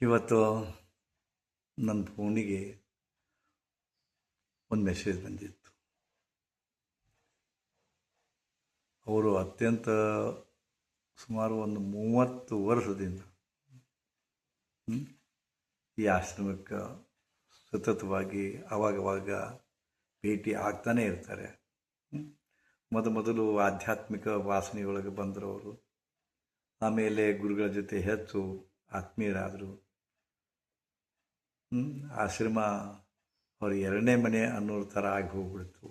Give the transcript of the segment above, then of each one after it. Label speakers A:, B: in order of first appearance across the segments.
A: ಇವತ್ತು ನನ್ನ ಫೋನಿಗೆ ಒಂದು ಮೆಸೇಜ್ ಬಂದಿತ್ತು. ಅವರು ಅತ್ಯಂತ ಸುಮಾರು ಒಂದು ಮೂವತ್ತು ವರ್ಷದಿಂದ ಈ ಆಶ್ರಮಕ್ಕೆ ಸತತವಾಗಿ ಆವಾಗವಾಗ ಭೇಟಿ ಆಗ್ತಾನೇ ಇರ್ತಾರೆ. ಮೊದ ಮೊದಲು ಆಧ್ಯಾತ್ಮಿಕ ವಾಸನೆಯೊಳಗೆ ಬಂದರು ಅವರು ಆಮೇಲೆ ಗುರುಗಳ ಜೊತೆ ಹೆಚ್ಚು ಆತ್ಮೀಯರಾದರು. ಆಶ್ರಮ ಅವ್ರ ಎರಡನೇ ಮನೆ ಅನ್ನೋ ಥರ ಆಗಿ ಹೋಗ್ಬಿಡ್ತು.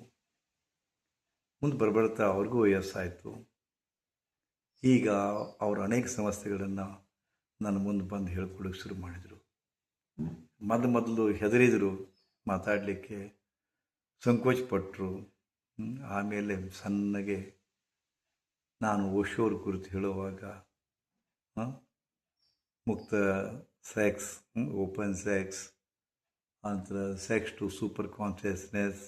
A: ಮುಂದೆ ಬರ್ಬರ್ತಾ ಅವ್ರಿಗೂ ವಯಸ್ಸಾಯಿತು. ಈಗ ಅವರು ಅನೇಕ ಸಮಸ್ಯೆಗಳನ್ನು ನನ್ನ ಮುಂದೆ ಬಂದು ಹೇಳ್ಕೊಳ್ಳೋಕೆ ಶುರು ಮಾಡಿದರು. ಮೊದಲು ಮೊದಲು ಹೆದರಿದರು, ಮಾತಾಡಲಿಕ್ಕೆ ಸಂಕೋಚ ಪಟ್ಟರು ಆಮೇಲೆ ಸಣ್ಣಗೆ ನಾನು ಓಶೋರ್ ಕುರಿತು ಹೇಳುವಾಗ ಮುಕ್ತ ಸೆಕ್ಸ್ ಓಪನ್ ಸೆಕ್ಸ್ ನಂತರ ಸೆಕ್ಸ್ ಟು ಸೂಪರ್ ಕಾನ್ಷಿಯಸ್ನೆಸ್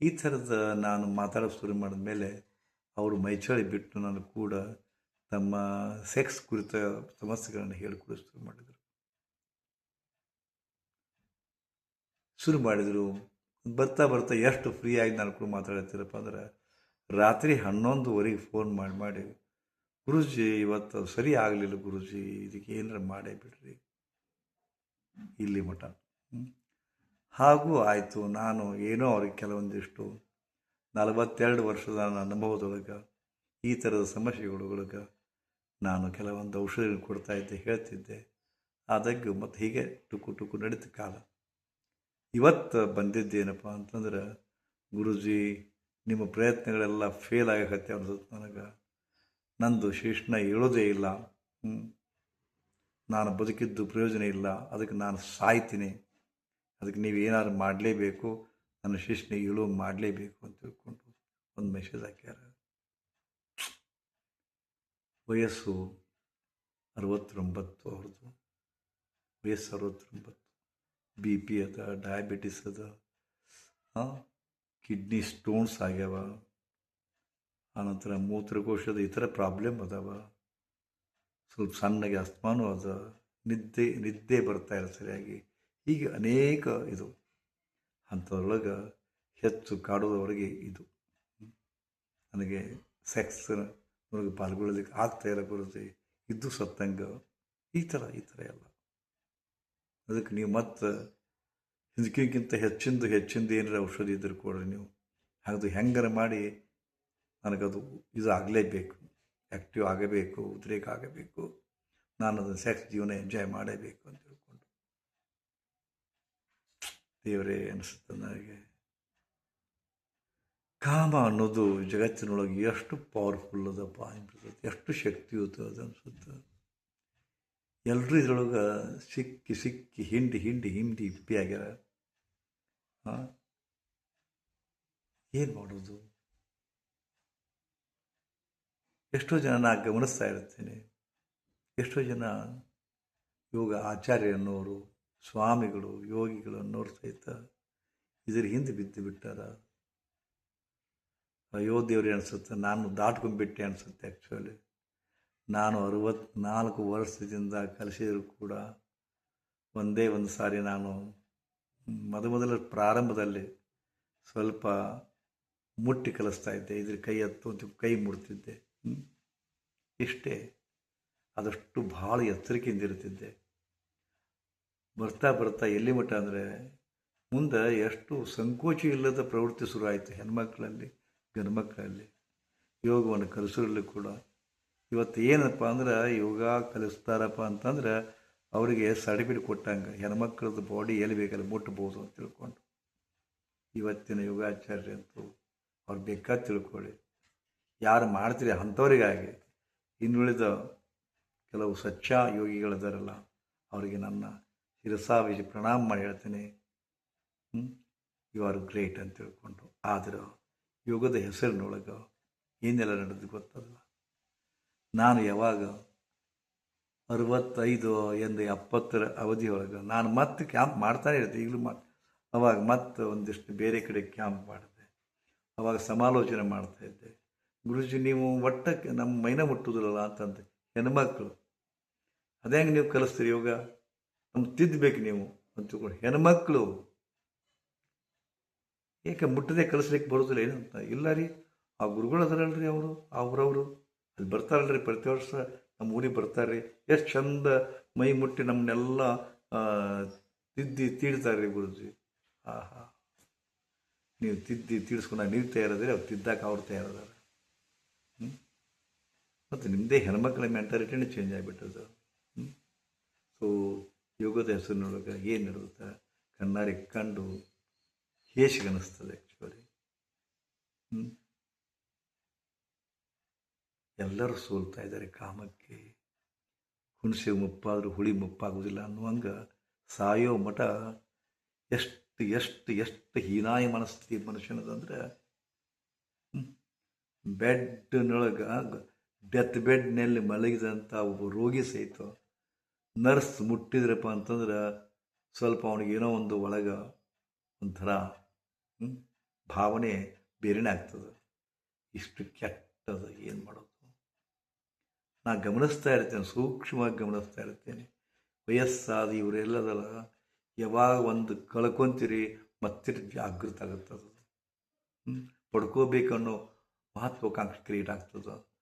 A: ಈ ಥರದ ನಾನು ಮಾತಾಡೋಕೆ ಶುರು ಮಾಡಿದ ಮೇಲೆ ಅವರು ಮೈಚಳಿ ಬಿಟ್ಟು ನಾನು ಕೂಡ ತಮ್ಮ ಸೆಕ್ಸ್ ಕುರಿತ ಸಮಸ್ಯೆಗಳನ್ನು ಹೇಳಿಕೊಡೋ ಶುರು ಮಾಡಿದರು. ಶುರು ಮಾಡಿದರು. ಬರ್ತಾ ಬರ್ತಾ ಎಷ್ಟು ಫ್ರೀಯಾಗಿ ನಾನು ಕೂಡ ಮಾತಾಡ್ತೀರಪ್ಪ ಅಂದ್ರೆ ರಾತ್ರಿ ಹನ್ನೊಂದುವರೆಗೆ ಫೋನ್ ಮಾಡಿ ಮಾಡಿ ಗುರುಜಿ, ಇವತ್ತು ಸರಿ ಆಗಲಿಲ್ಲ ಗುರುಜಿ, ಇದಕ್ಕೆ ಏನಾರ ಮಾಡೇ ಬಿಡ್ರಿ. ಇಲ್ಲಿ ಮಠ. ಹಾಗೂ ಆಯಿತು, ನಾನು ಏನೋ ಅವ್ರಿಗೆ ಕೆಲವೊಂದಿಷ್ಟು ನಲವತ್ತೆರಡು ವರ್ಷದ ನನ್ನ ಅನುಭವದೊಳಗೆ, ಈ ಥರದ ಸಮಸ್ಯೆಗಳೊಳಗೆ ನಾನು ಕೆಲವೊಂದು ಔಷಧಿಗಳು ಕೊಡ್ತಾ ಇದ್ದೆ, ಹೇಳ್ತಿದ್ದೆ. ಆದಾಗ್ಯೂ ಮತ್ತು ಹೀಗೆ ಟುಕು ಟುಕು ನಡೀತ ಕಾಲ. ಇವತ್ತು ಬಂದಿದ್ದೇನಪ್ಪ ಅಂತಂದ್ರೆ, ಗುರುಜಿ, ನಿಮ್ಮ ಪ್ರಯತ್ನಗಳೆಲ್ಲ ಫೇಲ್ ಆಗಕತ್ತೆ ಅನ್ಸುತ್ತೆ ನನಗೆ. ನಂದು ಶಿಷ್ಣ ಹೇಳೋದೇ ಇಲ್ಲ. ನಾನು ಬದುಕಿದ್ದು ಪ್ರಯೋಜನ ಇಲ್ಲ. ಅದಕ್ಕೆ ನಾನು ಸಾಯ್ತೀನಿ. ಅದಕ್ಕೆ ನೀವು ಏನಾದ್ರು ಮಾಡಲೇಬೇಕು. ನನ್ನ ಶಿಷ್ಣ ಇಳು ಮಾಡಲೇಬೇಕು ಅಂತ ತಿಳ್ಕೊಂಡು ಒಂದು ಮೆಸೇಜ್ ಹಾಕ್ಯಾರ. ವಯಸ್ಸು ಅರವತ್ತೊಂಬತ್ತು ಅವ್ರದ್ದು. ವಯಸ್ಸು ಅರವತ್ತೊಂಬತ್ತು. ಬಿ ಪಿ ಅದ ಡಯಾಬಿಟಿಸ್ ಅದ ಕಿಡ್ನಿ ಸ್ಟೋನ್ಸ್ ಆಗ್ಯಾವ. ಆನಂತರ ಮೂತ್ರಕೋಶದ ಇತರ ಪ್ರಾಬ್ಲಮ್ ಅದಾವ. ಸ್ವಲ್ಪ ಸಣ್ಣಗೆ ಅಸ್ಮಾನು ಅದ. ನಿದ್ದೆ ನಿದ್ದೆ ಬರ್ತಾ ಇಲ್ಲ ಸರಿಯಾಗಿ. ಹೀಗೆ ಅನೇಕ ಇದು. ಅಂಥದ್ರೊಳಗೆ ಹೆಚ್ಚು ಕಾಡೋದವರೆಗೆ ಇದು. ನನಗೆ ಸೆಕ್ಸ್ ನನಗೆ ಪಾಲ್ಗೊಳ್ಳೋದಕ್ಕೆ ಆಗ್ತಾ ಇಲ್ಲ ಬರುತ್ತೆ ಇದ್ದು ಸತ್ತಂಗ. ಈ ಥರ ಈ ಥರ ಎಲ್ಲ. ಅದಕ್ಕೆ ನೀವು ಮತ್ತೆ ಇದಕ್ಕಿಂತ ಹೆಚ್ಚಿಂದು ಹೆಚ್ಚಿಂದು ಏನಾರ ಔಷಧಿ ಇದ್ರೆ ಕೊಡ್ರಿ ನೀವು. ಅದು ಹೆಂಗಾರ ಮಾಡಿ ನನಗದು ಇದು ಆಗಲೇಬೇಕು ಆ್ಯಕ್ಟಿವ್ ಆಗಬೇಕು, ಉದ್ರೇಕ ಆಗಬೇಕು. ನಾನು ಅದನ್ನು ಸೆಕ್ಸ್ ಜೀವನ ಎಂಜಾಯ್ ಮಾಡಬೇಕು ಅಂತ ತಿಳ್ಕೊಂಡು. ದೇವರೇ ಅನಿಸುತ್ತೆ ನನಗೆ. ಕಾಮ ಅನ್ನೋದು ಜಗತ್ತಿನೊಳಗೆ ಎಷ್ಟು ಪವರ್ಫುಲ್ ಅದಪ್ಪ ಅನ್ಸುತ್ತೆ ಎಷ್ಟು ಶಕ್ತಿಯುತ ಅದು ಅನಿಸುತ್ತೆ. ಎಲ್ಲರೂ ಇದ್ರೊಳಗೆ ಸಿಕ್ಕಿ ಸಿಕ್ಕಿ ಹಿಂಡಿ ಹಿಂಡಿ ಹಿಂಡಿ ಇಪ್ಪಿ ಆಗ್ಯಾರ. ಹಾಂ ಏನು ಮಾಡೋದು? ಎಷ್ಟೋ ಜನ ನಾನು ಗಮನಿಸ್ತಾ ಇರ್ತೀನಿ. ಎಷ್ಟೋ ಜನ ಯೋಗ ಆಚಾರ್ಯ ಅನ್ನೋರು ಸ್ವಾಮಿಗಳು, ಯೋಗಿಗಳು ಅನ್ನೋರು ಸಹಿತ ಇದರ ಹಿಂದೆ ಬಿದ್ದು ಬಿಟ್ಟಾರ. ಅಯ್ಯೋ ದೇವ್ರಿ ಅನಿಸುತ್ತೆ ನಾನು ದಾಟ್ಕೊಂಡ್ಬಿಟ್ಟೆ ಅನಿಸುತ್ತೆ ಆ್ಯಕ್ಚುಲಿ ನಾನು ಅರವತ್ನಾಲ್ಕು ವರ್ಷದಿಂದ ಕಲಿಸಿದರೂ ಕೂಡ ಒಂದೇ ಒಂದು ಸಾರಿ ನಾನು ಮೊದ ಮೊದಲ ಪ್ರಾರಂಭದಲ್ಲಿ ಸ್ವಲ್ಪ ಮುಟ್ಟಿ ಕಲಿಸ್ತಾ ಇದ್ದೆ, ಇದ್ರ ಕೈ ಹತ್ತು ಕೈ ಮುಡ್ತಿದ್ದೆ. ಇಷ್ಟೇ. ಆದಷ್ಟು ಭಾಳ ಎಚ್ಚರಿಕೆಯಿಂದ ಇರ್ತಿದ್ದೆ ಬರ್ತಾ ಬರ್ತಾ ಎಲ್ಲಿ ಮಟ್ಟ ಅಂದರೆ ಮುಂದೆ ಎಷ್ಟು ಸಂಕೋಚ ಇಲ್ಲದ ಪ್ರವೃತ್ತಿ ಶುರು ಆಯಿತು ಹೆಣ್ಮಕ್ಳಲ್ಲಿ, ಗಂಡ್ಮಕ್ಳಲ್ಲಿ, ಯೋಗವನ್ನು ಕಲಿಸೋರಲ್ಲಿ ಕೂಡ. ಇವತ್ತು ಏನಪ್ಪ ಅಂದ್ರೆ ಯೋಗ ಕಲಿಸ್ತಾರಪ್ಪ ಅಂತಂದ್ರೆ ಅವರಿಗೆ ಸರ್ಟಿಫಿಕೇಟ್ ಕೊಟ್ಟಂಗೆ ಹೆಣ್ಮಕ್ಳದ್ದು ಬಾಡಿ ಎಲ್ಲಿ ಬೇಕಲ್ಲಿ ಮುಟ್ಟಬಹುದು ಅಂತ ತಿಳ್ಕೊಂಡು. ಇವತ್ತಿನ ಯೋಗಾಚಾರ್ಯ ಅಂತೂ ಅವ್ರು ಬೇಕಾದ ತಿಳ್ಕೊಳ್ಳಿ. ಯಾರು ಮಾಡ್ತೀರಿ ಅಂಥವರಿಗಾಗಿ ಇನ್ನುಳಿದ ಕೆಲವು ಸ್ವಚ್ಛ ಯೋಗಿಗಳಿದ್ದಾರಲ್ಲ, ಅವರಿಗೆ ನನ್ನ ಶಿರಸಾವಿಜಿ ಪ್ರಣಾಮ ಮಾಡಿ ಹೇಳ್ತೀನಿ. ಯು ಆರ್ ಗ್ರೇಟ್ ಅಂತ ತಿಳ್ಕೊಂಡು ಆದರೂ ಯೋಗದ ಹೆಸರಿನೊಳಗೆ ಏನೆಲ್ಲ ನಡೆದು ಗೊತ್ತಲ್ಲ? ನಾನು ಯಾವಾಗ ಅರವತ್ತೈದು ಎಂದು ಎಪ್ಪತ್ತರ ಅವಧಿಯೊಳಗೆ ನಾನು ಮತ್ತೆ ಕ್ಯಾಂಪ್ ಮಾಡ್ತಾನೆ ಇರ್ತೀನಿ ಈಗಲೂ ಮಾ, ಅವಾಗ ಮತ್ತೆ ಒಂದಿಷ್ಟು ಬೇರೆ ಕಡೆ ಕ್ಯಾಂಪ್ ಮಾಡಿದೆ. ಅವಾಗ ಸಮಾಲೋಚನೆ ಮಾಡ್ತಾ ಇದ್ದೆ. ಗುರುಜಿ, ನೀವು ಒಟ್ಟಕ್ಕೆ ನಮ್ಮ ಮೈನ ಮುಟ್ಟುವುದಿಲ್ಲ ಅಂತಂದೆ. ಹೆಣ್ಮಕ್ಳು, ಅದೇ ಹೆಂಗೆ ನೀವು ಕಲಿಸ್ತೀರಿ ಯೋಗ? ನಮ್ಗೆ ತಿದ್ದಬೇಕು ನೀವು ಅಂತ ತಿಳ್ಕೊಂಡು. ಹೆಣ್ಮಕ್ಳು, ಏಕೆ ಮುಟ್ಟದೆ ಕಲಿಸ್ಲಿಕ್ಕೆ ಬರೋದಿಲ್ಲ ಏನಂತ ಇಲ್ಲ ರೀ. ಆ ಗುರುಗಳು ಅದರಲ್ರಿ ಅವರು ಅವ್ರವರು ಅಲ್ಲಿ ಬರ್ತಾರಲ್ರಿ ಪ್ರತಿ ವರ್ಷ. ನಮ್ಮ ಊರಿಗೆ ಬರ್ತಾರೆ ಎಷ್ಟು ಚಂದ ಮೈ ಮುಟ್ಟಿ ನಮ್ಮನ್ನೆಲ್ಲ ತಿದ್ದಿ ತೀಡ್ತಾರೆ ರೀ ಗುರುಜಿ. ಆಹಾ. ನೀವು ತಿದ್ದಿ ತೀಡಿಸ್ಕೊಂಡಾಗ ನೀವು ತಯಾರಿದ್ರೆ ಅವ್ರು ತಿದ್ದಾಕ ಅವ್ರು ತಯಾರಿದ್ದಾರೆ. ಮತ್ತು ನಿಮ್ಮದೇ ಹೆಣ್ಮಕ್ಳ ಮೆಂಟಾಲಿಟಿನೇ ಚೇಂಜ್ ಆಗಿಬಿಟ್ಟದು ಸೊ ಯೋಗದ ಹೆಸರಿನೊಳಗೆ ಏನು ನಡೆಯುತ್ತೆ ಕಣ್ಣಾರಿ ಕಂಡು ಹೇಸಿಗೆ ಅನ್ನಿಸ್ತದೆ ಆ್ಯಕ್ಚುಲಿ ಎಲ್ಲರೂ ಸೋಲ್ತಾ ಇದ್ದಾರೆ ಕಾಮಕ್ಕೆ. ಹುಣಸೆ ಮುಪ್ಪಾದರೂ ಹುಳಿ ಮುಪ್ಪಾಗೋದಿಲ್ಲ ಅನ್ನುವಂಗೆ ಸಾಯೋ ಮಠ ಎಷ್ಟು ಎಷ್ಟು ಎಷ್ಟು ಹೀನಾಯ ಮನಸ್ಥಿತಿ ಮನುಷ್ಯನದಂದ್ರೆ ಬೆಡ್ನೊಳಗೆ ಡೆತ್ ಬೆಡ್ನಲ್ಲಿ ಮಲಗಿದಂಥ ಒಬ್ಬ ರೋಗಿ ಸಹಿತ ನರ್ಸ್ ಮುಟ್ಟಿದ್ರಪ್ಪ ಅಂತಂದ್ರೆ ಸ್ವಲ್ಪ ಅವನಿಗೇನೋ ಒಂದು ಒಳಗೆ ಒಂಥರ ಭಾವನೆ ಬೇರೆನೇ ಆಗ್ತದೆ. ಇಷ್ಟು ಕೆಟ್ಟದ ಏನು ಮಾಡೋದು? ನಾ ಗಮನಿಸ್ತಾ ಇರ್ತೇನೆ, ಸೂಕ್ಷ್ಮವಾಗಿ ಗಮನಿಸ್ತಾ ಇರ್ತೇನೆ. ವಯಸ್ಸಾದ ಇವರೆಲ್ಲದಲ್ಲ ಯಾವಾಗ ಒಂದು ಕಳ್ಕೊಂತೀರಿ ಮತ್ತೆ ಜಾಗೃತ ಆಗುತ್ತದ? ಪಡ್ಕೋಬೇಕನ್ನೋ ಮಹತ್ವಾಕಾಂಕ್ಷೆ ಕ್ರಿಯೇಟ್ ಆಗ್ತದೆ.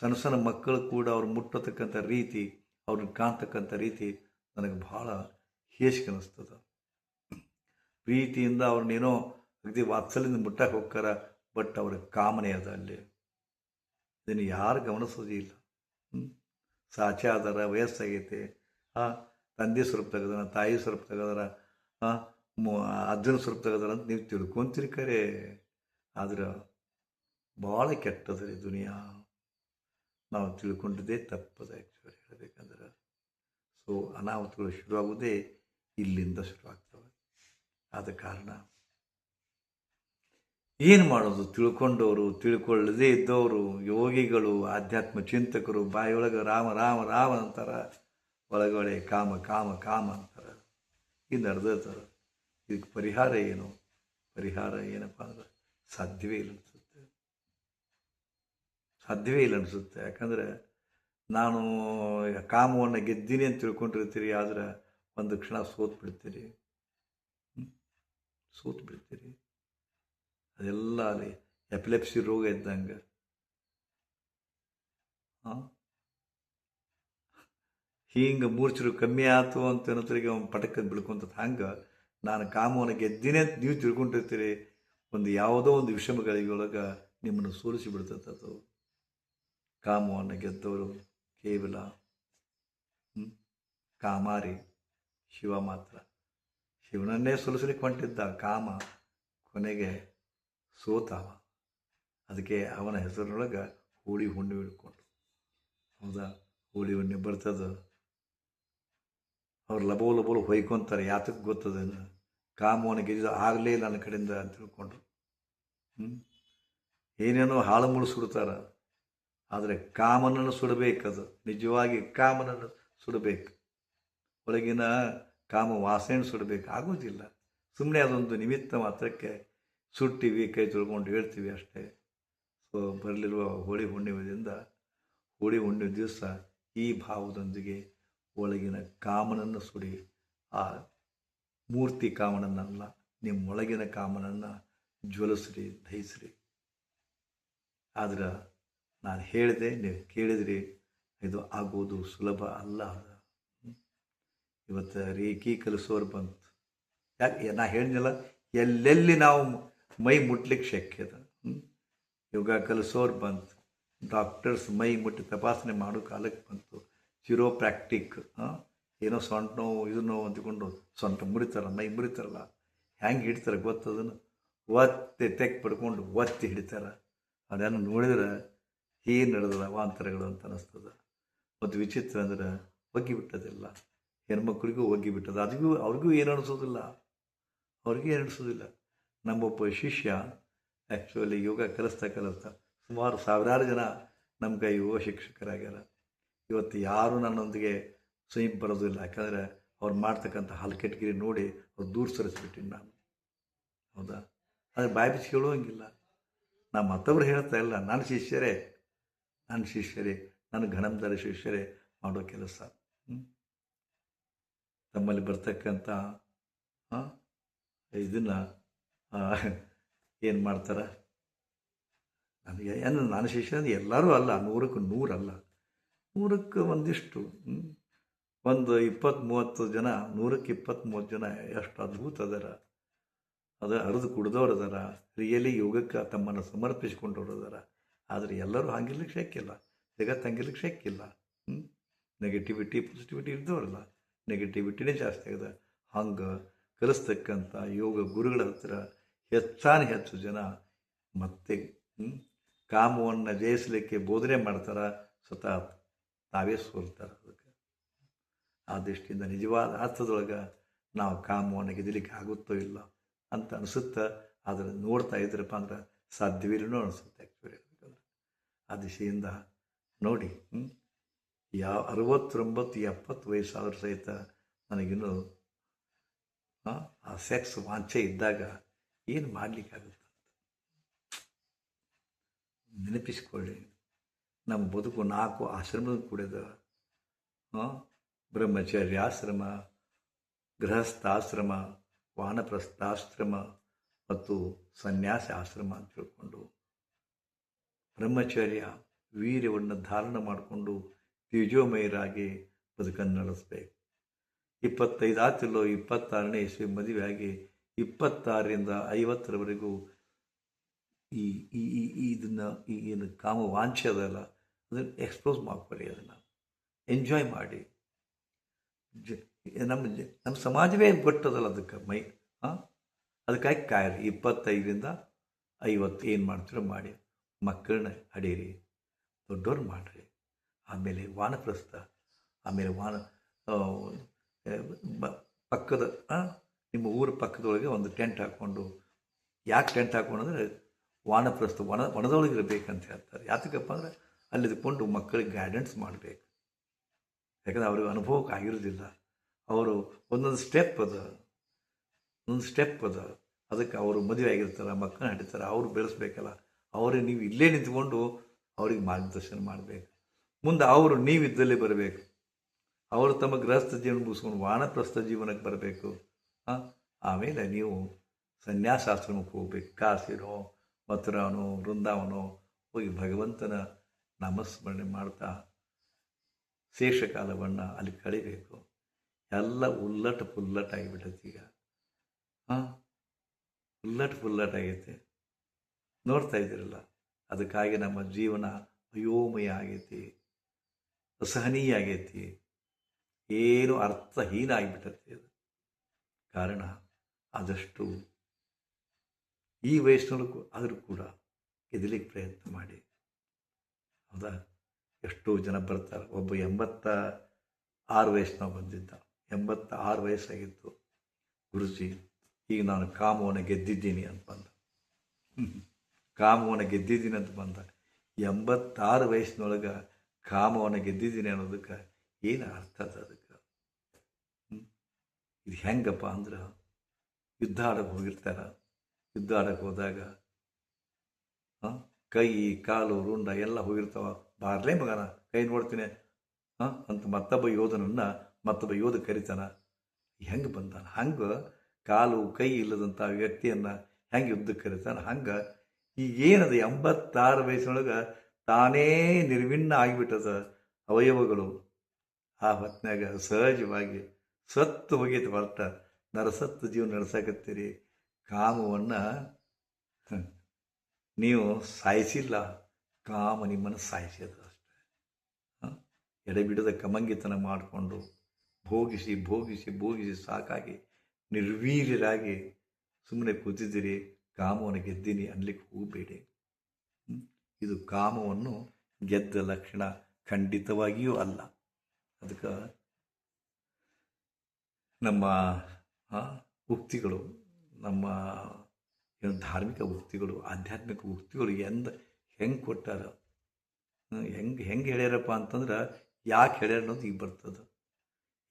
A: ಸಣ್ಣ ಸಣ್ಣ ಮಕ್ಕಳು ಕೂಡ ಅವ್ರು ಮುಟ್ಟತಕ್ಕಂಥ ರೀತಿ, ಅವ್ರನ್ನ ಕಾಣ್ತಕ್ಕಂಥ ರೀತಿ ನನಗೆ ಭಾಳ ಹೇಸಿಗೆ ಅನ್ನಿಸ್ತದೆ ಪ್ರೀತಿಯಿಂದ ಅವ್ರನ್ನೇನೋ ಅಗದಿ ವಾತ್ಸಲ್ಯದಿಂದ ಮುಟ್ಟಕ್ಕೆ ಹೋಗ್ತಾರ, ಬಟ್ ಅವರ ಕಾಮನೆ ಅದ ಅಲ್ಲಿ. ಇದನ್ನು ಯಾರು ಗಮನಿಸೋದೇ ಇಲ್ಲ? ಸಾಚೆ ಆದಾರ, ವಯಸ್ಸಾಗೈತೆ. ಆ, ತಂದೆ ಸ್ವರೂಪ ತೆಗೆದಾರ ತಾಯಿ ಸ್ವರೂಪ ತೆಗೆದಾರ ಅಜ್ಜನ ಸ್ವರೂಪ ತೆಗೆದಾರ ಅಂತ ನೀವು ತಿಳ್ಕೊಂತೀರಿ ಖರೆ ಆದ್ರೆ ಭಾಳ ಕೆಟ್ಟದ ರೀ ದುನಿಯಾ. ನಾವು ತಿಳ್ಕೊಂಡಿದ್ದೇ ತಪ್ಪದ ಆ್ಯಕ್ಚುಲಿ ಹೇಳಬೇಕಂದ್ರೆ ಸೊ ಅನಾಹುತಗಳು ಶುರುವಾಗುವುದೇ ಇಲ್ಲಿಂದ ಶುರುವಾಗ್ತವೆ. ಆದ ಕಾರಣ ಏನು ಮಾಡೋದು? ತಿಳ್ಕೊಂಡವರು, ತಿಳ್ಕೊಳ್ಳದೇ ಇದ್ದವರು, ಯೋಗಿಗಳು, ಆಧ್ಯಾತ್ಮ ಚಿಂತಕರು, ಬಾಯಿಯೊಳಗೆ ರಾಮ ರಾಮ ರಾಮ ಅಂತಾರ ಒಳಗೊಳೆ ಕಾಮ ಕಾಮ ಕಾಮ ಅಂತಾರೆ. ಇದು ನಡೆದಿರ್ತಾರೆ ಇದಕ್ಕೆ ಪರಿಹಾರ ಏನು? ಪರಿಹಾರ ಏನಪ್ಪ ಅಂದ್ರೆ ಸಾಧ್ಯವೇ ಇಲ್ಲ ಸಾಧ್ಯವೇ ಇಲ್ಲ ಅನಿಸುತ್ತೆ. ಯಾಕಂದರೆ ನಾನು ಕಾಮವನ್ನು ಗೆದ್ದೀನಿ ಅಂತ ತಿಳ್ಕೊಂಡಿರ್ತೀರಿ, ಆದರೆ ಒಂದು ಕ್ಷಣ ಸೋತು ಬಿಡ್ತೀರಿ ಸೋತು ಬಿಡ್ತೀರಿ ಅದೆಲ್ಲ ಅಲ್ಲಿ ಎಪಿಲೆಪ್ಸಿ ರೋಗ ಇದ್ದಂಗೆ. ಹಿಂಗೆ ಮೂರ್ಛರು ಕಮ್ಮಿ ಆಯ್ತು ಅಂತ ಅನ್ನೋದ್ರಿಗೆ ಅವ್ನು ಪಟಕದ ಬಿಡ್ಕೊಂತದ್ದು ಹಂಗೆ ನಾನು ಕಾಮವನ್ನು ಗೆದ್ದಿನೇ ಅಂತ ನೀವು ತಿಳ್ಕೊಂಡಿರ್ತೀರಿ, ಒಂದು ಯಾವುದೋ ಒಂದು ವಿಷಮಗಳಿಗೊಳಗೆ ನಿಮ್ಮನ್ನು ಸೋಲಿಸಿ ಬಿಡ್ತೈತೆ ಅದು ಕಾಮವನ್ನು ಗೆದ್ದವರು ಕೇವಲ ಕಾಮಾರಿ, ಶಿವ ಮಾತ್ರ. ಶಿವನನ್ನೇ ಸುಲಿಸಲಿಕ್ಕೆ ಹೊಂಟಿದ್ದ ಕಾಮ ಕೊನೆಗೆ ಸೋತಾವ. ಅದಕ್ಕೆ ಅವನ ಹೆಸರಿನೊಳಗೆ ಹೋಳಿ ಹುಣ್ಣು ಹಿಡ್ಕೊಂಡು ಹೌದಾ? ಹೋಳಿ ಹುಣ್ಣಿ ಬರ್ತದ? ಅವ್ರು ಲಬೋ ಲಬೋಲು ಹೊಯ್ಕೊಂತಾರೆ ಯಾತಕ್ಕೆ ಗೊತ್ತದೇನು ಕಾಮವನ್ನು ಗೆದ್ದು ಆಗಲೇ ನನ್ನ ಕಡೆಯಿಂದ ಅಂತ ತಿಳ್ಕೊಂಡ್ರು. ಹ್ಞೂ ಏನೇನೋ ಹಾಳು ಮುಳು ಸುಡ್ತಾರ. ಆದರೆ ಕಾಮನನ್ನು ಸುಡಬೇಕದು ನಿಜವಾಗಿ ಕಾಮನನ್ನು ಸುಡಬೇಕು. ಒಳಗಿನ ಕಾಮ ವಾಸನೆ ಸುಡಬೇಕು. ಆಗೋದಿಲ್ಲ ಸುಮ್ಮನೆ ಅದೊಂದು ನಿಮಿತ್ತ ಮಾತ್ರಕ್ಕೆ ಸುಟ್ಟಿವಿ, ಕೈ ತೊಳ್ಕೊಂಡು ಹೇಳ್ತೀವಿ ಅಷ್ಟೇ. ಸೊ ಬರಲಿರುವ ಹೋಳಿ ಹುಣ್ಣಿಮೆಯಿಂದ ಹೋಳಿ ಹುಣ್ಣಿಮೆ ದಿವಸ ಈ ಭಾವದೊಂದಿಗೆ ಒಳಗಿನ ಕಾಮನನ್ನು ಸುಡಿ, ಆ ಮೂರ್ತಿ ಕಾಮನನ್ನಲ್ಲ ನಿಮ್ಮ ಒಳಗಿನ ಕಾಮನನ್ನು ಜ್ವಲಿಸ್ರಿ, ದಹಿಸ್ರಿ. ಆದ್ರೆ ನಾನು ಹೇಳಿದೆ, ನೀವು ಕೇಳಿದ್ರಿ, ಇದು ಆಗೋದು ಸುಲಭ ಅಲ್ಲ. ಇವತ್ತು ರೇಖಿ ಕಲಿಸೋರು ಬಂತು. ಯಾಕೆ ನಾ ಹೇಳಿದ್ನಲ್ಲ, ಎಲ್ಲೆಲ್ಲಿ ನಾವು ಮೈ ಮುಟ್ಲಿಕ್ಕೆ ಶಕ್ಯ ಅದ? ಹ್ಮ್. ಯೋಗ ಕಲಿಸೋರು ಬಂತು. ಡಾಕ್ಟರ್ಸ್ ಮೈ ಮುಟ್ಟಿ ತಪಾಸಣೆ ಮಾಡೋ ಕಾಲಕ್ಕೆ ಬಂತು. ಚಿರೋ ಪ್ರಾಕ್ಟಿಕ್ ಏನೋ ಸೊಂಟ ನೋವು, ಇದು ನೋವು ಅಂದ್ಕೊಂಡು ಸೊಂಟ ಮುರಿತಾರ ಮೈ ಮುರಿತಾರಲ್ಲ ಹೆಂಗೆ ಹಿಡ್ತಾರೆ ಗೊತ್ತದನ್ನು? ಒತ್ತಿ ತೆಕ್ ಪಡ್ಕೊಂಡು ಒತ್ತಿ ಹಿಡಿತಾರೆ. ಅದನ್ನು ನೋಡಿದ್ರೆ ಏನು ನಡೆದದ ಅವಾಂತರಗಳು ಅಂತ ಅನ್ನಿಸ್ತದೆ ಮತ್ತು ವಿಚಿತ್ರ ಅಂದ್ರೆ ಒಗ್ಗಿಬಿಟ್ಟದಿಲ್ಲ ಹೆಣ್ಮಕ್ಳಿಗೂ ಒಗ್ಗಿಬಿಟ್ಟದ ಅದಕ್ಕೂ ಅವ್ರಿಗೂ ಏನು ಅನಿಸೋದಿಲ್ಲ. ಅವ್ರಿಗೂ ಏನು ಅನಿಸೋದಿಲ್ಲ. ನಮ್ಮೊಬ್ಬ ಶಿಷ್ಯ ಆ್ಯಕ್ಚುಲಿ ಯೋಗ ಕಲಿಸ್ತಾ ಕಲಿಸ್ತಾ ಸುಮಾರು ಸಾವಿರಾರು ಜನ ನಮ್ಮ ಕೈ ಯೋಗ ಶಿಕ್ಷಕರಾಗ್ಯಾರ. ಇವತ್ತು ಯಾರೂ ನನ್ನೊಂದಿಗೆ ಸ್ವಯಂ ಬರೋದಿಲ್ಲ ಯಾಕಂದರೆ ಅವ್ರು ಮಾಡ್ತಕ್ಕಂಥ ಹಲ್ಕೆಟ್ಗಿರಿ ನೋಡಿ ಅವ್ರು ದೂರ ಸರಿಸ್ಬಿಟ್ಟಿನಿ ನಾನು. ಹೌದಾ? ಆದರೆ ಬಾಯಿ ಬಿಚ್ಚಿ ಕೇಳುವಂಗಿಲ್ಲ ನಾ ಮತ್ತೊಬ್ರು ಹೇಳ್ತಾ ಇಲ್ಲ. ನಾನು ಶಿಷ್ಯರೇ ನನ್ನ ಶಿಷ್ಯರೇ, ನನ್ನ ಘನಂದರ ಶಿಷ್ಯರೇ ಮಾಡೋ ಕೆಲಸ? ತಮ್ಮಲ್ಲಿ ಬರ್ತಕ್ಕಂಥ ಇದನ್ನು ಏನು ಮಾಡ್ತಾರೆ? ನನಗೆ, ಏನು ನಾನು ಶಿಷ್ಯ ಎಲ್ಲರೂ ಅಲ್ಲ, ನೂರಕ್ಕೆ ನೂರಲ್ಲ ನೂರಕ್ಕೆ ಒಂದಿಷ್ಟು ಒಂದು ಇಪ್ಪತ್ತು ಮೂವತ್ತು ಜನ, ನೂರಕ್ಕೆ ಇಪ್ಪತ್ತು ಮೂವತ್ತು ಜನ ಎಷ್ಟು ಅದ್ಭುತ ಅದರ. ಅದು ಅರಿದು ಕುಡ್ದವ್ರು ಅದಾರ ರಿಯಲಿ ಯೋಗಕ್ಕೆ ತಮ್ಮನ್ನು ಸಮರ್ಪಿಸಿಕೊಂಡವ್ರು ಅದಾರ ಆದರೆ ಎಲ್ಲರೂ ಹಂಗಿರ್ಲಿಕ್ಕೆ ಶಕ್ಕಿಲ್ಲ ಜಗತ್ತು ಹಂಗಿರ್ಲಿಕ್ಕೆ ಶಕ್ಕಿಲ್ಲ ನೆಗೆಟಿವಿಟಿ ಪಾಸಿಟಿವಿಟಿ ಇದ್ದವರಲ್ಲ ನೆಗೆಟಿವಿಟಿನೇ ಜಾಸ್ತಿ ಆಗಿದೆ. ಹಂಗೆ ಕಲಿಸ್ತಕ್ಕಂಥ ಯೋಗ ಗುರುಗಳ ಹತ್ತಿರ ಹೆಚ್ಚಾನ ಹೆಚ್ಚು ಜನ ಮತ್ತೆ ಕಾಮವನ್ನು ಜಯಿಸಲಿಕ್ಕೆ ಬೋಧನೆ ಮಾಡ್ತಾರೆ, ಸ್ವತಃ ತಾವೇ ಸೋಲ್ತಾರೆ ಅದಕ್ಕೆ. ಆ ದೃಷ್ಟಿಯಿಂದ ನಿಜವಾದ ಅರ್ಥದೊಳಗೆ ನಾವು ಕಾಮವನ್ನು ಗೆದಲಿಕ್ಕೆ ಆಗುತ್ತೋ ಇಲ್ಲ ಅಂತ ಅನಿಸುತ್ತೆ. ಆದರೆ ನೋಡ್ತಾ ಇದ್ರಪ್ಪ ಅಂದ್ರೆ ಸಾಧ್ಯವಿರೂ ಅನಿಸುತ್ತೆ. ಆ ದಿಶೆಯಿಂದ ನೋಡಿ? ಯಾವ ಅರವತ್ತೊಂಬತ್ತು ಎಪ್ಪತ್ತು ವಯಸ್ಸಾದ್ರೂ ಸಹಿತ ನನಗಿನ್ನೂ ಆ, ಸೆಕ್ಸ್ ವಾಂಚೆ ಇದ್ದಾಗ ಏನು ಮಾಡಲಿಕ್ಕಾಗುತ್ತೆ ನೆನಪಿಸ್ಕೊಳ್ಳಿ ನಮ್ಮ ಬದುಕು ನಾಲ್ಕು ಆಶ್ರಮದ ಕೂಡಿದ ಬ್ರಹ್ಮಚರ್ಯಾಶ್ರಮ ಗೃಹಸ್ಥಾಶ್ರಮ ವಾನಪ್ರಸ್ಥಾಶ್ರಮ ಮತ್ತು ಸನ್ಯಾಸ ಆಶ್ರಮ ಅಂತ ತಿಳ್ಕೊಂಡು ಬ್ರಹ್ಮಚರ್ಯ ವೀರ್ಯವನ್ನು ಧಾರಣ ಮಾಡಿಕೊಂಡು ತೇಜೋಮಯರಾಗಿ ಬದುಕನ್ನು ನಡೆಸಬೇಕು. ಇಪ್ಪತ್ತೈದು ಆತಿಲ್ಲೋ, ಇಪ್ಪತ್ತಾರನೇ ಇಸ್ವಿ ಮದುವೆಯಾಗಿ ಇಪ್ಪತ್ತಾರರಿಂದ ಐವತ್ತರವರೆಗೂ ಈ ಈ ಈ ಇದನ್ನು, ಈ, ಏನು ಕಾಮ ವಾಂಛೆ ಅದಲ್ಲ ಅದನ್ನು ಎಕ್ಸ್ಪ್ಲೋಸ್ ಮಾಡ್ಕೊಳ್ಳಿ ಅದನ್ನು. ಎಂಜಾಯ್ ಮಾಡಿ. ಜ, ನಮ್ಮ ನಮ್ಮ ಸಮಾಜವೇ ಗೊತ್ತದಲ್ಲ ಅದಕ್ಕೆ ಮೈ, ಹಾಂ? ಅದಕ್ಕಾಗಿ ಕಾಯಿರಿ. ಇಪ್ಪತ್ತೈದರಿಂದ ಐವತ್ತು, ಏನು ಮಾಡ್ತೀರೋ ಮಾಡಿ. ಮಕ್ಕಳನ್ನ ಹಡೀರಿ ದೊಡ್ಡವ್ರು ಮಾಡಿರಿ. ಆಮೇಲೆ ವಾನಪ್ರಸ್ಥ ಆಮೇಲೆ ವಾನ ಪಕ್ಕದ ನಿಮ್ಮ ಊರ ಪಕ್ಕದೊಳಗೆ ಒಂದು ಟೆಂಟ್ ಹಾಕ್ಕೊಂಡು, ಯಾಕೆ ಟೆಂಟ್ ಹಾಕ್ಕೊಂಡು ಅಂದರೆ ವಾನಪ್ರಸ್ಥ ವನ, ವನದೊಳಗೆ ಇರಬೇಕಂತ ಹೇಳ್ತಾರೆ. ಯಾತಕ್ಕಪ್ಪ ಅಂದರೆ ಅಲ್ಲಿ ಇದ್ಕೊಂಡು ಮಕ್ಕಳಿಗೆ ಗೈಡೆನ್ಸ್ ಮಾಡಬೇಕು. ಯಾಕಂದರೆ ಅವ್ರಿಗೆ ಅನುಭವಕ್ಕೆ ಆಗಿರೋದಿಲ್ಲ. ಅವರು ಒಂದೊಂದು ಸ್ಟೆಪ್ ಅದ, ಒಂದೊಂದು ಸ್ಟೆಪ್ ಅದ. ಅದಕ್ಕೆ ಅವರು ಮದುವೆ ಆಗಿರ್ತಾರೆ, ಮಕ್ಕಳನ್ನ ಹಿಡಿತಾರೆ ಅವರು ಬೆಳೆಸ್ಬೇಕಲ್ಲ. ಅವ್ರಿಗೆ ನೀವು ಇಲ್ಲೇ ನಿಂತ್ಕೊಂಡು ಅವ್ರಿಗೆ ಮಾರ್ಗದರ್ಶನ ಮಾಡಬೇಕು. ಮುಂದೆ ಅವರು ನೀವಿದ್ದಲ್ಲಿ ಬರಬೇಕು. ಅವರು ತಮ್ಮ ಗೃಹಸ್ಥ ಜೀವನ ಮುಗಿಸ್ಕೊಂಡು ವಾನಪ್ರಸ್ಥ ಜೀವನಕ್ಕೆ ಬರಬೇಕು. ಆಮೇಲೆ ನೀವು ಸನ್ಯಾಸಾಶ್ರಮಕ್ಕೆ ಹೋಗ್ಬೇಕು. ಕಾಶಿನೋ ಮಥುರಾನೋ, ವೃಂದಾವನೋ ಹೋಗಿ ಭಗವಂತನ ನಮಸ್ಮರಣೆ ಮಾಡ್ತಾ ಶೇಷಕಾಲವನ್ನು ಅಲ್ಲಿ ಕಳಿಬೇಕು. ಎಲ್ಲ ಉಲ್ಲಟ ಪುಲ್ಲಟ ಆಗಿಬಿಟ್ಟೈತೆ ಈಗ. ಹಾಂ? ಉಲ್ಲಟ ಪುಲ್ಲಟ ಆಗೈತೆ ನೋಡ್ತಾ ಇದ್ದೀರಲ್ಲ? ಅದಕ್ಕಾಗಿ ನಮ್ಮ ಜೀವನ ಅಯೋಮಯ ಆಗೈತಿ, ಅಸಹನೀಯ ಆಗೈತಿ. ಏನು ಅರ್ಥಹೀನ ಆಗಿಬಿಟ್ಟೈತಿ ಅದು. ಕಾರಣ ಆದಷ್ಟು ಈ ವಯಸ್ಸಿನಲ್ಲೂ ಆದರೂ ಕೂಡ ಗೆದಲಿಕ್ಕೆ ಪ್ರಯತ್ನ ಮಾಡಿ. ಹೌದಾ? ಎಷ್ಟೋ ಜನ ಬರ್ತಾರೆ. ಒಬ್ಬ ಎಂಬತ್ತ ಆರು ವಯಸ್ಸಿನ ಬಂದಿದ್ದ. ಎಂಬತ್ತ ಆರು ವಯಸ್ಸಾಗಿತ್ತು. ಗುರುಜಿ, ಈಗ ನಾನು ಕಾಮವನ್ನು ಗೆದ್ದಿದ್ದೀನಿ ಅಂತ ಬಂದ. ಹ್ಮ್. ಕಾಮವನ್ನು ಗೆದ್ದಿದ್ದೀನಿ ಅಂತ ಬಂದ ಎಂಬತ್ತಾರು ವಯಸ್ಸಿನೊಳಗೆ ಕಾಮವನ್ನು ಗೆದ್ದಿದ್ದೀನಿ ಅನ್ನೋದಕ್ಕೆ ಏನು ಅರ್ಥ ಅದ ಅದಕ್ಕೆ? ಇದು ಹೆಂಗಪ್ಪ ಅಂದ್ರೆ ಯುದ್ಧ ಆಡಕ್ಕೆ ಹೋಗಿರ್ತಾರೆ. ಯುದ್ಧ ಆಡಕ್ಕೆ ಹೋದಾಗ ಕೈ, ಕಾಲು, ರುಂಡ ಎಲ್ಲ ಹೋಗಿರ್ತಾವ. ಬಾರ್ಲೇ ಮಗನ, ಕೈ ನೋಡ್ತೀನಿ, ಹಾಂ? ಅಂತ ಮತ್ತೊಬ್ಬ ಯೋಧನನ್ನು ಮತ್ತೊಬ್ಬ ಯೋಧ ಕರಿತಾನ. ಹೆಂಗೆ ಬಂದಾನ? ಹಂಗೆ ಕಾಲು, ಕೈ ಇಲ್ಲದಂಥ ವ್ಯಕ್ತಿಯನ್ನು ಹೆಂಗೆ ಯುದ್ಧಕ್ಕೆ ಕರಿತಾನೆ? ಹಂಗೆ ಈಗ ಏನದ ಎಂಬತ್ತಾರು ವಯಸ್ಸಿನೊಳಗೆ ತಾನೇ ನಿರ್ವಿಣ್ಣ ಆಗಿಬಿಟ್ಟದ ಅವಯವಗಳು. ಆ ಹೊತ್ತಿನಾಗ ಸಹಜವಾಗಿ ಸತ್ತು ಹೋಗೈತೆ ಬರ್ತ ನರಸತ್ತು ಜೀವನ ನಡೆಸಕತ್ತೀರಿ. ಕಾಮವನ್ನು ನೀವು ಸಾಯಿಸಿಲ್ಲ. ಕಾಮ ನಿಮ್ಮನ್ನು ಸಾಯಿಸಿದ ಅಷ್ಟೇ? ಎಡೆಬಿಡದ ಕಮಂಗಿತನ ಮಾಡಿಕೊಂಡು ಭೋಗಿಸಿ ಭೋಗಿಸಿ ಭೋಗಿಸಿ ಸಾಕಾಗಿ ನಿರ್ವೀರ್ಯರಾಗಿ ಸುಮ್ಮನೆ ಕೂತಿದ್ದೀರಿ. ಕಾಮವನ್ನು ಗೆದ್ದೀನಿ ಅನ್ಲಿಕ್ಕೆ ಹೋಗಬೇಡಿ. ಇದು ಕಾಮವನ್ನು ಗೆದ್ದ ಲಕ್ಷಣ ಖಂಡಿತವಾಗಿಯೂ ಅಲ್ಲ. ಅದಕ್ಕೆ ನಮ್ಮ ಉಕ್ತಿಗಳು, ನಮ್ಮ, ಏನು ಧಾರ್ಮಿಕ ಉಕ್ತಿಗಳು, ಆಧ್ಯಾತ್ಮಿಕ ಉಕ್ತಿಗಳು ಎಂದ, ಹೆಂಗೆ ಕೊಟ್ಟಾರ? ಹೆಂಗೆ ಹೆಂಗೆ ಹೇಳ್ಯಾರಪ್ಪ ಅಂತಂದ್ರೆ ಯಾಕೆ ಹೇಳ್ಯಾರ ಅನ್ನೋದು ಈಗ ಬರ್ತದೆ.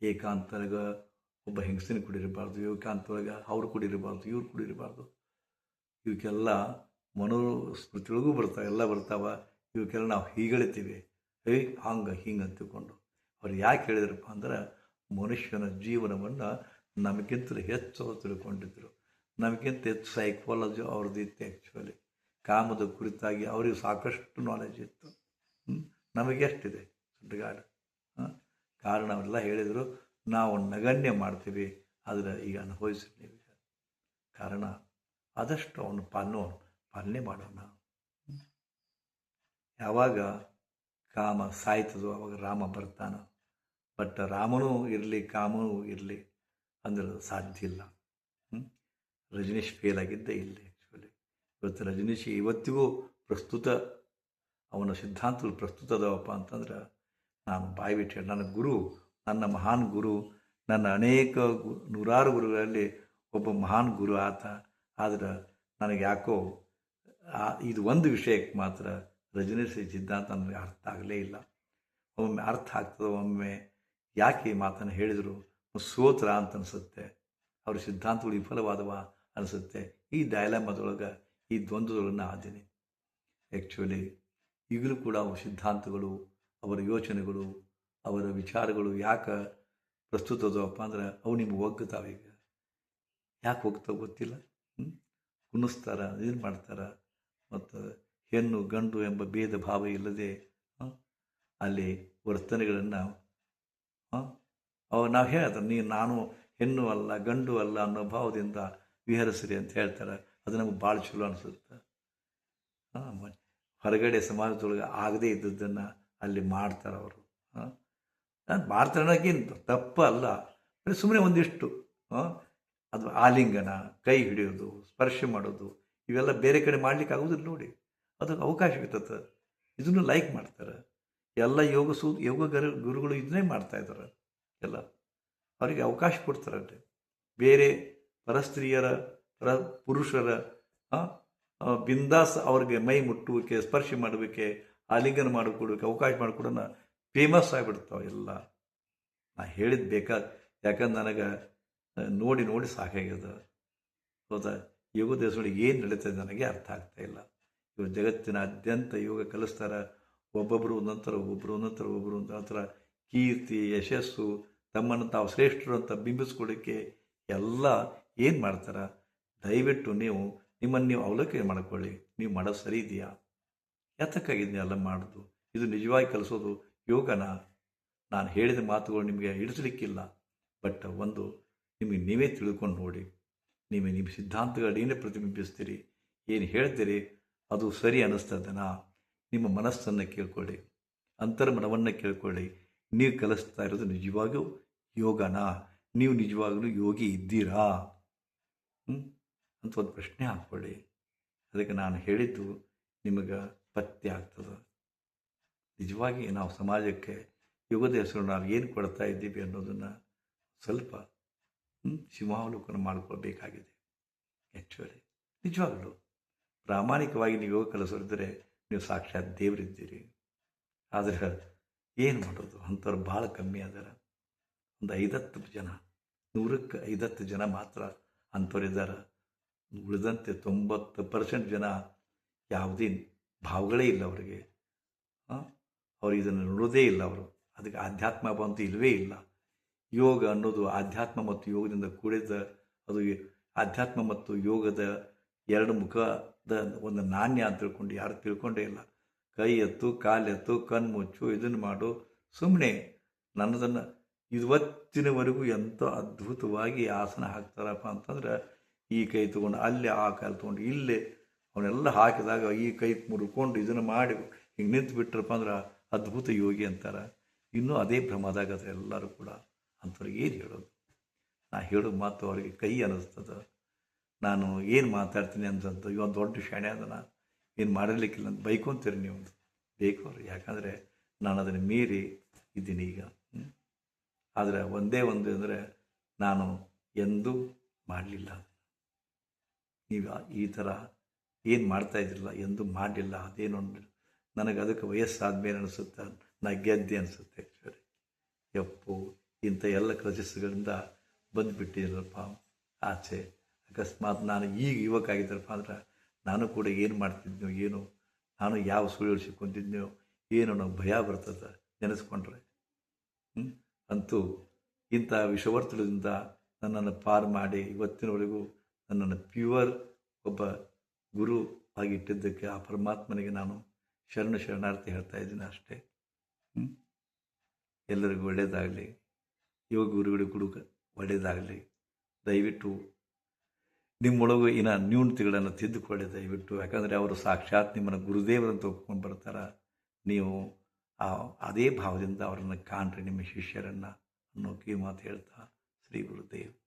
A: ಏಕಾಂತರಾಗ ಒಬ್ಬ ಹೆಂಗಸಿನ ಕುಡಿರಬಾರ್ದು ಏಕಾಂತರಾಗ ಅವ್ರು ಕುಡಿರಬಾರ್ದು, ಇವ್ರು ಕುಡಿರಬಾರ್ದು. ಇವಕ್ಕೆಲ್ಲ ಮನೋಸ್ಮೃತಿಯೊಳಗೂ ಬರ್ತಾವೆ, ಎಲ್ಲ ಬರ್ತಾವ. ಇವಕ್ಕೆಲ್ಲ ನಾವು ಹೀಗಳಿತೀವಿ. ಏಯ್ ಹಂಗೆ, ಹಿಂಗೆ ಅಂತ ತಿಳ್ಕೊಂಡು ಅವ್ರು ಯಾಕೆ ಹೇಳಿದ್ರಪ್ಪ ಅಂದ್ರೆ, ಮನುಷ್ಯನ ಜೀವನವನ್ನು ನಮಗಿಂತಲೂ ಹೆಚ್ಚು ತಿಳ್ಕೊಂಡಿದ್ರು. ನಮಗಿಂತ ಹೆಚ್ಚು ಸೈಕಾಲಜಿ ಅವ್ರದ್ದು ಇತ್ತು ಆ್ಯಕ್ಚುಲಿ ಕಾಮದ ಕುರಿತಾಗಿ ಅವರಿಗೆ ಸಾಕಷ್ಟು ನಾಲೆಜ್ ಇತ್ತು. ನಮಗೆಷ್ಟಿದೆ ನಮಗೆ ಎಷ್ಟಿದೆ? ಹಾಂ? ಕಾರಣ ಅವರೆಲ್ಲ ಹೇಳಿದರು, ನಾವು ನಗಣ್ಯ ಮಾಡ್ತೀವಿ. ಆದರೆ ಈಗ ಅನುಭವಿಸಿದ್ದೀವಿ ಕಾರಣ ಆದಷ್ಟು ಅವನು ಪಾಲನೆ ಪಾಲನೆ ಮಾಡೋಣ. ಯಾವಾಗ ಕಾಮ ಸಾಯ್ತದೋ ಅವಾಗ ರಾಮ ಬರ್ತಾನ. ಬಟ್ ರಾಮನೂ ಇರಲಿ, ಕಾಮನೂ ಇರಲಿ ಅಂದ್ರೆ ಸಾಧ್ಯ ಇಲ್ಲ? ರಜನೀಶ್ ಫೇಲ್ ಆಗಿದ್ದೆ ಇಲ್ಲಿ ಆ್ಯಕ್ಚುಲಿ ಇವತ್ತು ರಜನೀಶ್ ಇವತ್ತಿಗೂ ಪ್ರಸ್ತುತ, ಅವನ ಸಿದ್ಧಾಂತಗಳು ಪ್ರಸ್ತುತ ಅದಾವಪ್ಪ ಅಂತಂದ್ರೆ ನಾನು ಬಾಯಿ ಬಿಟ್ಟು ನನ್ನ ಗುರು, ನನ್ನ ಮಹಾನ್ ಗುರು, ನನ್ನ ಅನೇಕ ನೂರಾರು ಗುರುಗಳಲ್ಲಿ ಒಬ್ಬ ಮಹಾನ್ ಗುರು ಆತ. ಆದ್ರೆ ನನಗೆ ಯಾಕೋ ಇದು ಒಂದು ವಿಷಯಕ್ಕೆ ಮಾತ್ರ ರಜನೀಶ್ ಸಿದ್ಧಾಂತ ನನಗೆ ಅರ್ಥ ಆಗಲೇ ಇಲ್ಲ. ಒಮ್ಮೆ ಅರ್ಥ ಆಗ್ತದೆ, ಒಮ್ಮೆ ಯಾಕೆ ಈ ಮಾತನ್ನು ಹೇಳಿದರು? ಸೋತ್ರ ಅಂತ ಅನಿಸುತ್ತೆ. ಅವ್ರ ಸಿದ್ಧಾಂತಗಳು ವಿಫಲವಾದವ ಅನಿಸುತ್ತೆ. ಈ ಡೈಲಾಮದೊಳಗೆ ಈ ದ್ವಂದ್ವದೊಳಗೆ ಆದೀನಿ ಆ್ಯಕ್ಚುಲಿ ಈಗಲೂ ಕೂಡ ಅವ್ರ ಸಿದ್ಧಾಂತಗಳು, ಅವರ ಯೋಚನೆಗಳು, ಅವರ ವಿಚಾರಗಳು ಯಾಕೆ ಪ್ರಸ್ತುತ ಅದಾವಪ್ಪ ಅಂದ್ರೆ ಅವು ನಿಮ್ಗೆ ಒಗ್ಗುತ್ತಾವೀಗ ಯಾಕೆ ಹೋಗ್ತಾವೆ ಗೊತ್ತಿಲ್ಲ? ಕುಣಿಸ್ತಾರ ಏನು ಮಾಡ್ತಾರ. ಮತ್ತು ಹೆಣ್ಣು, ಗಂಡು ಎಂಬ ಭೇದ ಭಾವ ಇಲ್ಲದೆ ಅಲ್ಲಿ ವರ್ತನೆಗಳನ್ನು ಅವ ನಾವು ಹೇಳ್ತಾರೆ, ನೀ, ನಾನು ಹೆಣ್ಣು ಅಲ್ಲ, ಗಂಡು ಅಲ್ಲ ಅನ್ನೋ ಭಾವದಿಂದ ವಿಹರಿಸ್ರಿ ಅಂತ ಹೇಳ್ತಾರೆ. ಅದು ನಮಗೆ ಭಾಳ ಚಲೋ ಅನಿಸುತ್ತೆ. ಹಾಂ ಹೊರಗಡೆ ಸಮಾಜದೊಳಗೆ ಆಗದೇ ಇದ್ದದ್ದನ್ನು ಅಲ್ಲಿ ಮಾಡ್ತಾರೆ ಅವರು, ಹಾಂ. ಮಾಡ್ತಾರೆ ಅನ್ನೋಕ್ಕಿಂತ ತಪ್ಪು ಅಲ್ಲ ಸುಮ್ಮನೆ ಒಂದಿಷ್ಟು ಅದು ಆಲಿಂಗನ, ಕೈ ಹಿಡಿಯೋದು, ಸ್ಪರ್ಶ ಮಾಡೋದು, ಇವೆಲ್ಲ ಬೇರೆ ಕಡೆ ಮಾಡ್ಲಿಕ್ಕೆ ಆಗೋದಿಲ್ಲ ನೋಡಿ. ಅದಕ್ಕೆ ಅವಕಾಶ ಇರ್ತದೆ ಇದನ್ನು ಲೈಕ್ ಮಾಡ್ತಾರೆ. ಎಲ್ಲ ಯೋಗ ಸೂ, ಯೋಗ ಗರು, ಗುರುಗಳು ಇದನ್ನೇ ಮಾಡ್ತಾ ಇದ್ದಾರೆ. ಎಲ್ಲ. ಅವರಿಗೆ ಅವಕಾಶ ಕೊಡ್ತಾರಂತೆ ಬೇರೆ ಪರಸ್ತ್ರೀಯರ, ಪರ, ಪುರುಷರ ಬಿಂದಾಸ್ ಅವ್ರಿಗೆ ಮೈ ಮುಟ್ಟುವಿಕೆ, ಸ್ಪರ್ಶ ಮಾಡುವಿಕೆ, ಆಲಿಂಗನ ಮಾಡಿಕೊಡೋಕೆ ಅವಕಾಶ ಮಾಡಿಕೊಡೋಣ ಫೇಮಸ್ ಆಗಿಬಿಡ್ತಾವೆ ಎಲ್ಲ. ನಾ ಹೇಳಿದ್ದು ಬೇಕಾದ ಯಾಕಂದ್ರೆ ನನಗೆ ನೋಡಿ ನೋಡಿ ಸಾಕಾಗಿದೆ ಹೌದಾ ಯೋಗ ದೇಶದೊಳಗೆ ಏನು ನಡೀತದೆ ನನಗೆ ಅರ್ಥ ಆಗ್ತಾ ಇಲ್ಲ. ಇವರು ಜಗತ್ತಿನಾದ್ಯಂತ ಯೋಗ ಕಲಿಸ್ತಾರೆ. ಒಬ್ಬೊಬ್ಬರು ಒಂದೊಂಥರ ಒಬ್ಬರು ನಂತರ ಒಬ್ಬರು ನಂತರ ಕೀರ್ತಿ, ಯಶಸ್ಸು, ತಮ್ಮನ್ನು ತಾವು ಶ್ರೇಷ್ಠರು ಅಂತ ಬಿಂಬಿಸ್ಕೊಡೋಕ್ಕೆ ಎಲ್ಲ ಏನು ಮಾಡ್ತಾರೆ? ದಯವಿಟ್ಟು ನೀವು ನಿಮ್ಮನ್ನು ನೀವು ಅವಲೋಕನೆ ಮಾಡ್ಕೊಳ್ಳಿ. ನೀವು ಮಾಡೋದು ಸರಿ ಇದೆಯಾ? ಎಲ್ಲ ಮಾಡೋದು. ಇದು ನಿಜವಾಗಿ ಕಲಿಸೋದು ಯೋಗನ? ನಾನು ಹೇಳಿದ ಮಾತುಗಳು ನಿಮಗೆ ಹಿಡಿಸ್ಲಿಕ್ಕಿಲ್ಲ. ಬಟ್ ಒಂದು ನಿಮಗೆ ನೀವೇ ತಿಳ್ಕೊಂಡು ನೋಡಿ ನೀವು ನಿಮ್ಮ ಸಿದ್ಧಾಂತಗಳು ಏನೇ ಪ್ರತಿಬಿಂಬಿಸ್ತೀರಿ, ಏನು ಹೇಳ್ತೀರಿ, ಅದು ಸರಿ ಅನ್ನಿಸ್ತದನಾ ನಿಮ್ಮ ಮನಸ್ಸನ್ನು ಕೇಳ್ಕೊಳ್ಳಿ, ಅಂತರ್ಮನವನ್ನು ಕೇಳ್ಕೊಳ್ಳಿ. ನೀವು ಕಲಿಸ್ತಾ ಇರೋದು ನಿಜವಾಗಿಯೂ ಯೋಗನಾ. ನೀವು ನಿಜವಾಗಲೂ ಯೋಗಿ ಇದ್ದೀರಾ? ಅಂತ ಒಂದು ಪ್ರಶ್ನೆ ಹಾಕ್ಕೊಳ್ಳಿ. ಅದಕ್ಕೆ ನಾನು ಹೇಳಿದ್ದು ನಿಮಗೆ ಪತ್ತೆ ಆಗ್ತದೆ. ನಿಜವಾಗಿ ನಾವು ಸಮಾಜಕ್ಕೆ ಯುಗದ ಹೆಸರು ನಾವು ಏನು ಕೊಡ್ತಾ ಇದ್ದೀವಿ ಅನ್ನೋದನ್ನು ಸ್ವಲ್ಪ ಹ್ಮ್, ಸಿಂಹಾವಲೋಕನ ಮಾಡಿಕೊಳ್ಬೇಕಾಗಿದೆ ಆ್ಯಕ್ಚುಲಿ ನಿಜವಾಗಲೂ. ಪ್ರಾಮಾಣಿಕವಾಗಿ ನೀವು ಯೋಗ ಕಲಿಸೋರಿದ್ದರೆ ನೀವು ಸಾಕ್ಷಾತ್ ದೇವರಿದ್ದೀರಿ. ಆದರೆ ಏನು ಮಾಡೋದು? ಅಂಥವ್ರು ಭಾಳ ಕಮ್ಮಿ ಅದಾರ. ಒಂದು ಐದತ್ತು ಜನ ನೂರಕ್ಕೆ ಐದತ್ತು ಜನ ಮಾತ್ರ ಅಂಥವ್ರಿದ್ದಾರೆ ಉಳಿದಂತೆ ತೊಂಬತ್ತು ಪರ್ಸೆಂಟ್ ಜನ ಯಾವುದೇ ಭಾವಗಳೇ ಇಲ್ಲ ಅವರಿಗೆ. ಅವ್ರು ಇದನ್ನು ನೋಡೋದೇ ಇಲ್ಲ ಅವರು. ಅದಕ್ಕೆ ಆಧ್ಯಾತ್ಮ ಬಂತು ಇಲ್ಲವೇ ಇಲ್ಲ. ಯೋಗ ಅನ್ನೋದು ಆಧ್ಯಾತ್ಮ ಮತ್ತು ಯೋಗದಿಂದ ಕೂಡಿದ, ಅದು ಆಧ್ಯಾತ್ಮ ಮತ್ತು ಯೋಗದ ಎರಡು ಮುಖದ ಒಂದು ನಾಣ್ಯ ಅಂತ ತಿಳ್ಕೊಂಡು ಯಾರು ತಿಳ್ಕೊಂಡೇ ಇಲ್ಲ. ಕೈ ಎತ್ತು ಕಾಲೆತ್ತು ಕಣ್ಣು ಮುಚ್ಚು, ಇದನ್ನು ಮಾಡು. ಸುಮ್ಮನೆ ನನ್ನದನ್ನು ಇವತ್ತಿನವರೆಗೂ ಎಂಥ ಅದ್ಭುತವಾಗಿ ಆಸನ ಹಾಕ್ತಾರಪ್ಪ ಅಂತಂದ್ರೆ, ಈ ಕೈ ತೊಗೊಂಡು ಅಲ್ಲಿ ಆ ಕಾಲು ತೊಗೊಂಡು ಇಲ್ಲೇ ಅವನ್ನೆಲ್ಲ ಹಾಕಿದಾಗ ಈ ಕೈ ಮುರ್ಕೊಂಡು ಇದನ್ನು ಮಾಡಿ ಹಿಂಗೆ ನಿಂತು ಬಿಟ್ರಪ್ಪ ಅಂದ್ರೆ ಅದ್ಭುತ ಯೋಗಿ ಅಂತಾರೆ. ಇನ್ನೂ ಅದೇ ಭ್ರಮದಾಗ ಎಲ್ಲರೂ ಕೂಡ. ಅಂಥವ್ರಿಗೆ ಏನು ಹೇಳೋದು? ನಾ ಹೇಳೋ ಮಾತು ಅವರಿಗೆ ಕೈ ಅನ್ನಿಸ್ತದ ನಾನು ಏನು ಮಾತಾಡ್ತೀನಿ ಅಂತಂತ ಇವ ದೊಡ್ಡ ಶಾಣೆ ಅದನ, ಏನು ಮಾಡಲಿಕ್ಕಿಲ್ಲ ಅಂತ ಬೈಕೊಂತೀರಿ ನೀವು ಬೇಕು ಅವ್ರಿಗೆ. ಯಾಕಂದರೆ ನಾನು ಅದನ್ನು ಮೀರಿ ಇದ್ದೀನಿ ಈಗ. ಆದರೆ ಒಂದೇ ಒಂದು ಅಂದರೆ ನಾನು ಎಂದೂ ಮಾಡಲಿಲ್ಲ ನೀವು ಈ ಥರ ಏನು ಮಾಡ್ತಾ ಇದ್ರಲ್ಲ, ಎಂದೂ ಮಾಡಲಿಲ್ಲ, ಅದೇನು ನನಗೆ ಅದಕ್ಕೆ ವಯಸ್ಸಾದ್ಮೇಲೆ ಅನಿಸುತ್ತೆ, ನಾ ಗೆದ್ದೆ ಅನಿಸುತ್ತೆ ಆ್ಯಕ್ಚುಲಿ ಯಪ್ಪು. ಇಂಥ ಎಲ್ಲ ಕ್ರಜಸ್ಗಳಿಂದ ಬಂದುಬಿಟ್ಟಿದ್ರಪ್ಪ ಆಚೆ. ಅಕಸ್ಮಾತ್ ನಾನು ಈಗ ಯುವಕ ಆಗಿದ್ದರಪ್ಪ ಅಂದ್ರೆ ನಾನು ಕೂಡ ಏನು ಮಾಡ್ತಿದ್ನೋ, ಏನು ನಾನು ಯಾವ ಸುಳ್ಳು ಸಿಕ್ಕೊಂತಿದ್ನೋ ಏನು ಅನ್ನೋ ಭಯ ಬರ್ತದೆ ನೆನೆಸ್ಕೊಂಡ್ರೆ? ಅಂತೂ ಇಂಥ ವಿಷವರ್ತುಳದಿಂದ ನನ್ನನ್ನು ಪಾರು ಮಾಡಿ ಇವತ್ತಿನವರೆಗೂ ನನ್ನನ್ನು ಪ್ಯೂವರ್ ಒಬ್ಬ ಗುರು ಆಗಿಟ್ಟಿದ್ದಕ್ಕೆ ಆ ಪರಮಾತ್ಮನಿಗೆ ನಾನು ಶರಣ ಶರಣಾರ್ಥಿ ಹೇಳ್ತಾ ಇದ್ದೀನಿ ಅಷ್ಟೇ. ಎಲ್ಲರಿಗೂ ಒಳ್ಳೆಯದಾಗಲಿ. ಯೋಗ ಗುರುಗಳಿಗೂ ಗುಡುಗ ಒಳ್ಳೆಯದಾಗಲಿ ದಯವಿಟ್ಟು ನಿಮ್ಮೊಳಗೂ ಇನ್ನು ನ್ಯೂನತೆಗಳನ್ನು ತಿದ್ದುಕೊಳ್ಳಿ ದಯವಿಟ್ಟು. ಯಾಕಂದರೆ ಅವರು ಸಾಕ್ಷಾತ್ ನಿಮ್ಮನ್ನು ಗುರುದೇವರಂತ ಒಪ್ಕೊಂಡು ಬರ್ತಾರೆ. ನೀವು ಆ, ಅದೇ ಭಾವದಿಂದ ಅವರನ್ನು ಕಾಣ್ರಿ, ನಿಮ್ಮ ಶಿಷ್ಯರನ್ನು ಅನ್ನೋ ಕಿವಿ ಮಾತು ಹೇಳ್ತಾ ಶ್ರೀ ಗುರುದೇವ್.